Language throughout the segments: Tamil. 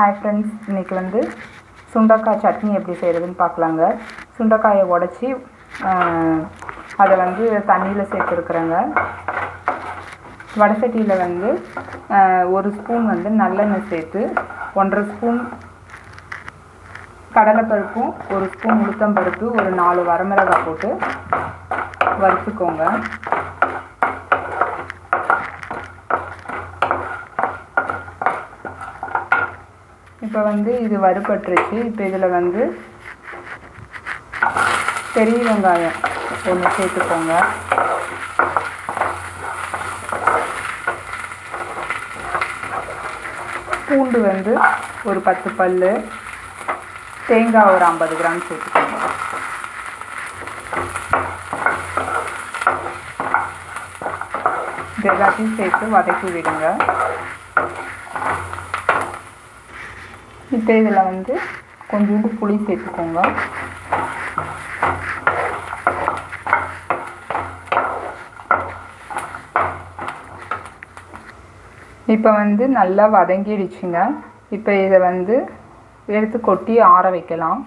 ஹாய் ஃப்ரெண்ட்ஸ் இன்றைக்கி வந்து சுண்டக்காய் சட்னி எப்படி செய்கிறதுன்னு பார்க்கலாங்க. சுண்டக்காயை உடச்சி அதை வந்து தண்ணியில் சேர்த்துருக்குறேங்க. வடசட்டியில் வந்து ஒரு ஸ்பூன் வந்து நல்லெண்ணெய் சேர்த்து ஒன்றரை ஸ்பூன் கடலைப்பருப்பும் ஒரு ஸ்பூன் உளுத்தம்பருப்பு ஒரு நாலு வரமிளகாய் போட்டு வறுத்துக்கோங்க. இப்போ வந்து இது வறுபட்டுருச்சு. இப்போ இதில் வந்து பெரிய வெங்காயம் ஒன்று சேர்த்துக்கோங்க. பூண்டு வந்து ஒரு பத்து பல் தேங்காய் ஒரு ஐம்பது கிராம் சேர்த்துக்கோங்க. இது எல்லாத்தையும் சேர்த்து வதக்கி விடுங்க. இப்போ இதில் வந்து கொஞ்சோண்டு புளி சேர்த்துக்கோங்க. இப்போ வந்து நல்லா வதங்கிடுச்சுங்க. இப்போ இதை வந்து எடுத்து கொட்டி ஆற வைக்கலாம்.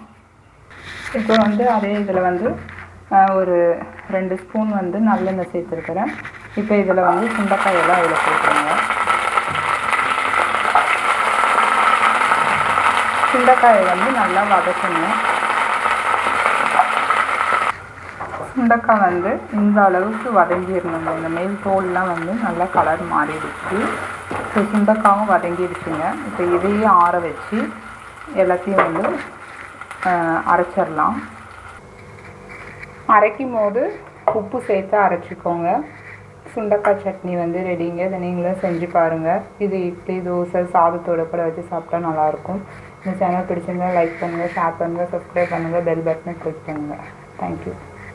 இப்போ வந்து அதே இதில் வந்து ஒரு ரெண்டு ஸ்பூன் வந்து நல்லெண்ணெய் சேர்த்துருக்குறேன். இப்போ இதில் வந்து சுண்டைக்காயெல்லாம் இதில் சேர்த்துருங்க சுண்டைக்காயை வந்து நல்லா வதக்கணும். சுண்டைக்காய் வந்து இந்த அளவுக்கு வதங்கிடணுங்க. இந்த மேல் தோல்லாம் வந்து நல்லா கலர் மாறிடுச்சு. ஸோ சுண்டைக்காவும் வதங்கிடுச்சுங்க. இப்போ இதையே ஆற வச்சு எல்லாத்தையும் வந்து அரைச்சிடலாம். அரைக்கும் போது உப்பு சேர்த்து அரைச்சிக்கோங்க. சுண்டக்காய் சட்னி வந்து ரெடிங்க. இதை நீங்களும் செஞ்சு பாருங்கள் இது இட்லி தோசை சாதத்தோட கூட வச்சு சாப்பிட்டா நல்லாயிருக்கும். இந்த சேனல் பிடிச்சிருந்தா லைக் பண்ணுங்கள் ஷேர் பண்ணுங்கள் சப்ஸ்கிரைப் பண்ணுங்கள் பெல் பட்டனை கிளிக் பண்ணுங்கள் தேங்க்யூ